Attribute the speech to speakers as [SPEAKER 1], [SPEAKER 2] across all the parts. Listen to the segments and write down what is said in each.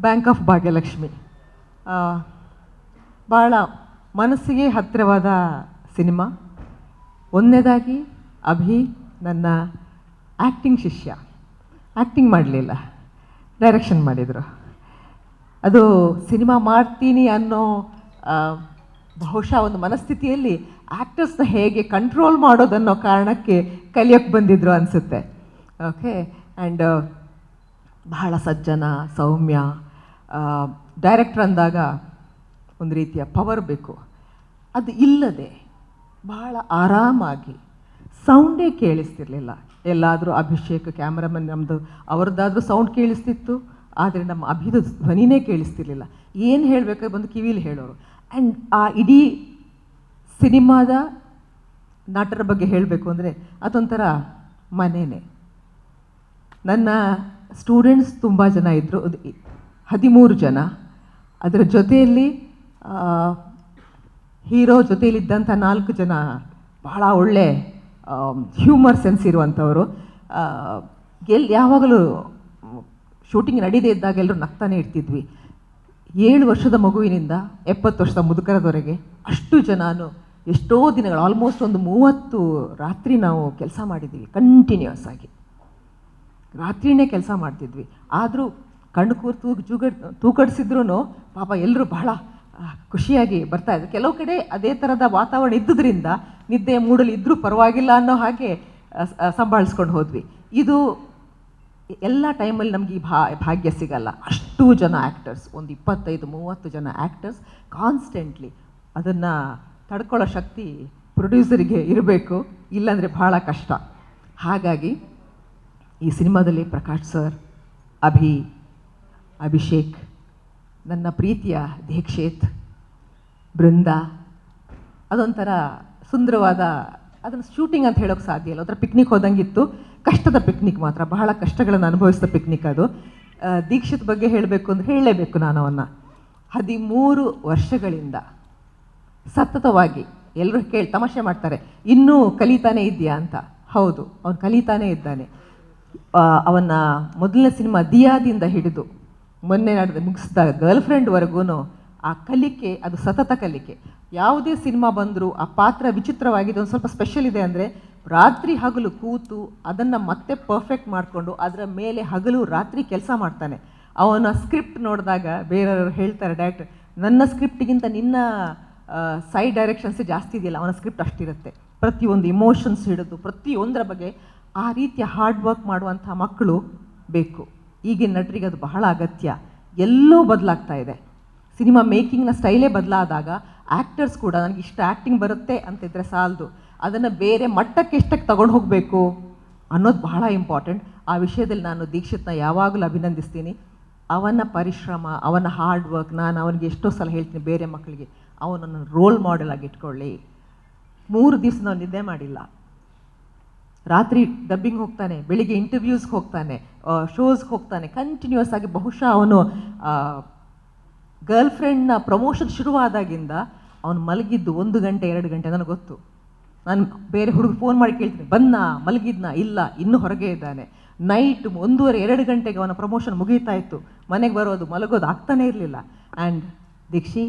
[SPEAKER 1] Bank of Bhagyalakshmi. ಭಾಳ ಮನಸ್ಸಿಗೆ ಹತ್ತಿರವಾದ cinema. ಒಂದನೇದಾಗಿ ಅಭಿ ನನ್ನ ಆ್ಯಕ್ಟಿಂಗ್ ಶಿಷ್ಯ. ಆ್ಯಕ್ಟಿಂಗ್ ಮಾಡಲಿಲ್ಲ. ಡೈರೆಕ್ಷನ್ ಮಾಡಿದರು. ಅದು ಸಿನಿಮಾ ಮಾಡ್ತೀನಿ ಅನ್ನೋ ಬಹುಶಃ ಒಂದು ಮನಸ್ಥಿತಿಯಲ್ಲಿ ಆ್ಯಕ್ಟರ್ಸ್ನ ಹೇಗೆ ಕಂಟ್ರೋಲ್ ಮಾಡೋದನ್ನೋ ಕಾರಣಕ್ಕೆ ಕಲಿಯೋಕ್ಕೆ ಬಂದಿದ್ರು ಅನಿಸುತ್ತೆ. ಓಕೆ? ಆ್ಯಂಡ್ ಬಹಳ ಸಜ್ಜನ, ಸೌಮ್ಯ ಡೈರೆಕ್ಟ್ರ್ ಅಂದಾಗ ಒಂದು ರೀತಿಯ ಪವರ್ ಬೇಕು. ಅದು ಇಲ್ಲದೆ ಬಹಳ ಆರಾಮಾಗಿ ಸೌಂಡೇ ಕೇಳಿಸ್ತಿರಲಿಲ್ಲ. ಎಲ್ಲಾದರೂ ಅಭಿಷೇಕ್ ಕ್ಯಾಮ್ರಾಮನ್ ನಮ್ಮದು ಅವ್ರದ್ದಾದರೂ ಸೌಂಡ್ ಕೇಳಿಸ್ತಿತ್ತು, ಆದರೆ ನಮ್ಮ ಅಭಿದ ಧ್ವನಿನೇ ಕೇಳಿಸ್ತಿರ್ಲಿಲ್ಲ. ಏನು ಹೇಳಬೇಕಾದ್ರೆ ಬಂದು ಕಿವಿಲಿ ಹೇಳೋರು. ಆ್ಯಂಡ್ ಆ ಇಡೀ ಸಿನಿಮಾದ ನಾಟರ ಬಗ್ಗೆ ಹೇಳಬೇಕು ಅಂದರೆ ಅದೊಂಥರ ಮನೆಯೇ ನನ್ನ ಸ್ಟೂಡೆಂಟ್ಸ್ ತುಂಬ ಜನ ಇದ್ದರು ಹದಿಮೂರು ಜನ. ಅದರ ಜೊತೆಯಲ್ಲಿ ಹೀರೋ ಜೊತೆಯಲ್ಲಿದ್ದಂಥ ನಾಲ್ಕು ಜನ ಬಹಳ ಒಳ್ಳೆ ಹ್ಯೂಮರ್ ಸೆನ್ಸ್ ಇರುವಂಥವರು. ಎಲ್, ಯಾವಾಗಲೂ ಶೂಟಿಂಗ್ ನಡೀದೇ ಇದ್ದಾಗ ಎಲ್ಲರೂ ನಗ್ತಾನೆ ಇರ್ತಿದ್ವಿ. ಏಳು ವರ್ಷದ ಮಗುವಿನಿಂದ ಎಪ್ಪತ್ತು ವರ್ಷದ ಮುದುಕರದವರೆಗೆ ಅಷ್ಟು ಜನನು ಎಷ್ಟೋ ದಿನಗಳು ಆಲ್ಮೋಸ್ಟ್ ಒಂದು ಮೂವತ್ತು ರಾತ್ರಿ ನಾವು ಕೆಲಸ ಮಾಡಿದ್ವಿ ಕಂಟಿನ್ಯೂಸ್ ಆಗಿ. ರಾತ್ರಿನೇ ಕೆಲಸ ಮಾಡ್ತಿದ್ವಿ. ಆದರೂ ಕಣ್ಣು ಕೂರ್ತು ಜೂಗಡ್ ತೂಕಡಿಸಿದ್ರು ಪಾಪ ಎಲ್ಲರೂ ಬಹಳ ಖುಷಿಯಾಗಿ ಬರ್ತಾ ಇದ್ರು. ಕೆಲವು ಕಡೆ ಅದೇ ಥರದ ವಾತಾವರಣ ಇದ್ದುದರಿಂದ ನಿದ್ದೆ ಮೂಡಲು ಇದ್ದರೂ ಪರವಾಗಿಲ್ಲ ಅನ್ನೋ ಹಾಗೆ ಸಂಭಾಳಿಸ್ಕೊಂಡು ಹೋದ್ವಿ. ಇದು ಎಲ್ಲ ಟೈಮಲ್ಲಿ ನಮಗೆ ಈ ಭಾ, ಭಾಗ್ಯ ಸಿಗಲ್ಲ. ಅಷ್ಟು ಜನ ಆ್ಯಕ್ಟರ್ಸ್ ಒಂದು ಇಪ್ಪತ್ತೈದು, ಮೂವತ್ತು ಜನ ಆ್ಯಕ್ಟರ್ಸ್ ಕಾನ್ಸ್ಟೆಂಟ್ಲಿ ಅದನ್ನು ತಡ್ಕೊಳ್ಳೋ ಶಕ್ತಿ ಪ್ರೊಡ್ಯೂಸರಿಗೆ ಇರಬೇಕು, ಇಲ್ಲಾಂದರೆ ಭಾಳ ಕಷ್ಟ. ಹಾಗಾಗಿ ಈ ಸಿನಿಮಾದಲ್ಲಿ ಪ್ರಕಾಶ್ ಸರ್, ಅಭಿ ಅಭಿಷೇಕ್, ನನ್ನ ಪ್ರೀತಿಯ ದೀಕ್ಷಿತ್, ಬೃಂದ, ಅದೊಂಥರ ಸುಂದರವಾದ, ಅದನ್ನು ಶೂಟಿಂಗ್ ಅಂತ ಹೇಳೋಕ್ಕೆ ಸಾಧ್ಯ ಇಲ್ಲ. ಒಂಥರ ಪಿಕ್ನಿಕ್ ಹೋದಂಗಿತ್ತು. ಕಷ್ಟದ ಪಿಕ್ನಿಕ್ ಮಾತ್ರ, ಬಹಳ ಕಷ್ಟಗಳನ್ನು ಅನುಭವಿಸಿದ ಪಿಕ್ನಿಕ್ ಅದು. ದೀಕ್ಷಿತ್ ಬಗ್ಗೆ ಹೇಳಬೇಕು ಅಂತ ಹೇಳಲೇಬೇಕು ನಾನು ಅವನ್ನ. ಹದಿಮೂರು ವರ್ಷಗಳಿಂದ ಸತತವಾಗಿ ಎಲ್ಲರೂ ಕೇಳಿ, ತಮಾಷೆ ಮಾಡ್ತಾರೆ, ಇನ್ನೂ ಕಲಿತಾನೇ ಇದೆಯಾ ಅಂತ. ಹೌದು, ಅವನು ಕಲಿತಾನೇ ಇದ್ದಾನೆ. ಅವನ ಮೊದಲನೇ ಸಿನಿಮಾ ದಿಯಾದಿಂದ ಹಿಡಿದು ಮೊನ್ನೆ ನಡೆದ ಮುಗಿಸಿದ ಗರ್ಲ್ ಫ್ರೆಂಡ್ವರೆಗೂ ಆ ಕಲಿಕೆ, ಅದು ಸತತ ಕಲಿಕೆ. ಯಾವುದೇ ಸಿನಿಮಾ ಬಂದರೂ ಆ ಪಾತ್ರ ವಿಚಿತ್ರವಾಗಿದೆ, ಒಂದು ಸ್ವಲ್ಪ ಸ್ಪೆಷಲ್ ಇದೆ ಅಂದರೆ ರಾತ್ರಿ ಹಗಲು ಕೂತು ಅದನ್ನು ಮತ್ತೆ ಪರ್ಫೆಕ್ಟ್ ಮಾಡಿಕೊಂಡು ಅದರ ಮೇಲೆ ಹಗಲು ರಾತ್ರಿ ಕೆಲಸ ಮಾಡ್ತಾನೆ. ಅವನ ಸ್ಕ್ರಿಪ್ಟ್ ನೋಡಿದಾಗ ಬೇರೆಯವರು ಹೇಳ್ತಾರೆ ಡೈರೆಕ್ಟರ್ ನನ್ನ ಸ್ಕ್ರಿಪ್ಟಿಗಿಂತ ನಿನ್ನ ಸೈಡ್ ಡೈರೆಕ್ಷನ್ಸೇ ಜಾಸ್ತಿ ಇದೆಯಲ್ಲ, ಅವನ ಸ್ಕ್ರಿಪ್ಟ್ ಅಷ್ಟಿರುತ್ತೆ. ಪ್ರತಿಯೊಂದು ಇಮೋಷನ್ಸ್ ಹಿಡಿದು, ಪ್ರತಿಯೊಂದರ ಬಗ್ಗೆ ಆ ರೀತಿಯ ಹಾರ್ಡ್ ವರ್ಕ್ ಮಾಡುವಂಥ ಮಕ್ಕಳು ಬೇಕು. ಈಗಿನ ನಟರಿಗೆ ಅದು ಬಹಳ ಅಗತ್ಯ. ಎಲ್ಲೋ ಬದಲಾಗ್ತಾ ಇದೆ. ಸಿನಿಮಾ ಮೇಕಿಂಗ್ನ ಸ್ಟೈಲೇ ಬದಲಾದಾಗ ಆ್ಯಕ್ಟರ್ಸ್ ಕೂಡ ನನಗೆ ಇಷ್ಟು ಆ್ಯಕ್ಟಿಂಗ್ ಬರುತ್ತೆ ಅಂತಿದ್ರೆ ಸಾಲದು. ಅದನ್ನು ಬೇರೆ ಮಟ್ಟಕ್ಕೆ ಎಷ್ಟಕ್ಕೆ ತಗೊಂಡು ಹೋಗಬೇಕು ಅನ್ನೋದು ಬಹಳ ಇಂಪಾರ್ಟೆಂಟ್. ಆ ವಿಷಯದಲ್ಲಿ ನಾನು ದೀಕ್ಷಿತ್ನ ಯಾವಾಗಲೂ ಅಭಿನಂದಿಸ್ತೀನಿ. ಅವನ ಪರಿಶ್ರಮ, ಅವನ ಹಾರ್ಡ್ ವರ್ಕ್, ನಾನು ಅವನಿಗೆ ಎಷ್ಟೋ ಸಲ ಹೇಳ್ತೀನಿ ಬೇರೆ ಮಕ್ಕಳಿಗೆ, ಅವನನ್ನು ರೋಲ್ ಮಾಡೆಲ್ ಆಗಿ ಇಟ್ಕೊಳ್ಳಿ. ಮೂರು ದಿವಸ ನಾವು ನಿದ್ದೆ ಮಾಡಿಲ್ಲ. ರಾತ್ರಿ ಡಬ್ಬಿಂಗ್ ಹೋಗ್ತಾನೆ, ಬೆಳಿಗ್ಗೆ ಇಂಟರ್ವ್ಯೂಸ್ಗೆ ಹೋಗ್ತಾನೆ ಶೋಸ್ಗೆ ಹೋಗ್ತಾನೆ. ಕಂಟಿನ್ಯೂಸ್ ಆಗಿ ಬಹುಶಃ ಅವನು ಗರ್ಲ್ ಫ್ರೆಂಡ್ನ ಪ್ರಮೋಷನ್ ಶುರುವಾದಾಗಿಂದ ಅವನು ಮಲಗಿದ್ದು ಒಂದು ಗಂಟೆ, ಎರಡು ಗಂಟೆ ನನಗೆ ಗೊತ್ತು. ನಾನು ಬೇರೆ ಹುಡುಗ ಫೋನ್ ಮಾಡಿ ಕೇಳ್ತೀನಿ, ಬನ್ನ, ಮಲಗಿದ್ನ? ಇಲ್ಲ, ಇನ್ನೂ ಹೊರಗೆ ಇದ್ದಾನೆ. ನೈಟ್ ಒಂದೂವರೆ, ಎರಡು ಗಂಟೆಗೆ ಅವನ ಪ್ರಮೋಷನ್ ಮುಗೀತಾ ಇತ್ತು. ಮನೆಗೆ ಬರೋದು, ಮಲಗೋದು ಆಗ್ತಾನೇ ಇರಲಿಲ್ಲ. ಆ್ಯಂಡ್ ದೀಕ್ಷಿ,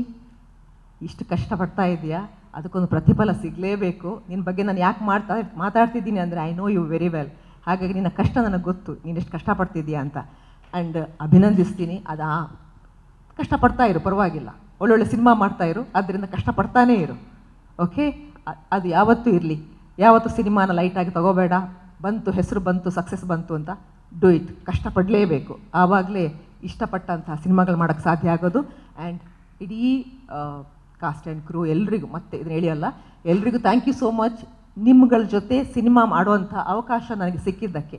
[SPEAKER 1] ಇಷ್ಟು ಕಷ್ಟಪಡ್ತಾ ಇದೆಯಾ? ಅದಕ್ಕೊಂದು ಪ್ರತಿಫಲ ಸಿಗಲೇಬೇಕು. ನಿನ್ನ ಬಗ್ಗೆ ನಾನು ಯಾಕೆ ಮಾಡ್ತಾ ಮಾತಾಡ್ತಿದ್ದೀನಿ ಅಂದರೆ I know you very well ಹಾಗಾಗಿ ನಿನ್ನ ಕಷ್ಟ ನನಗೆ ಗೊತ್ತು. ನೀನು ಎಷ್ಟು ಕಷ್ಟಪಡ್ತಿದ್ದೀಯಾ ಅಂತ. ಆ್ಯಂಡ್ ಅಭಿನಂದಿಸ್ತೀನಿ. ಅದು ಆ ಕಷ್ಟಪಡ್ತಾ ಇರು, ಪರವಾಗಿಲ್ಲ. ಒಳ್ಳೊಳ್ಳೆ ಸಿನಿಮಾ ಮಾಡ್ತಾ ಇರು ಆದ್ದರಿಂದ ಕಷ್ಟಪಡ್ತಾನೇ ಇರು. ಓಕೆ ಅದು ಯಾವತ್ತೂ ಇರಲಿ. ಯಾವತ್ತೂ ಸಿನಿಮಾನ ಲೈಟಾಗಿ ತಗೋಬೇಡ. ಬಂತು, ಹೆಸರು ಬಂತು ಸಕ್ಸಸ್ ಬಂತು ಅಂತ ಡೂ ಇಟ್ ಕಷ್ಟಪಡಲೇಬೇಕು. ಆವಾಗಲೇ ಇಷ್ಟಪಟ್ಟಂತಹ ಸಿನಿಮಾಗಳು ಮಾಡೋಕ್ಕೆ ಸಾಧ್ಯ ಆಗೋದು. ಆ್ಯಂಡ್ ಇಡೀ ಕಾಸ್ಟ್ ಆ್ಯಂಡ್ ಕ್ರೂ ಎಲ್ರಿಗೂ, ಮತ್ತೆ ಇದನ್ನ ಹೇಳಿಯಲ್ಲ ಎಲ್ರಿಗೂ ಥ್ಯಾಂಕ್ ಯು ಸೋ ಮಚ್ ನಿಮ್ಗಳ ಜೊತೆ ಸಿನಿಮಾ ಮಾಡುವಂಥ ಅವಕಾಶ ನನಗೆ ಸಿಕ್ಕಿದ್ದಕ್ಕೆ.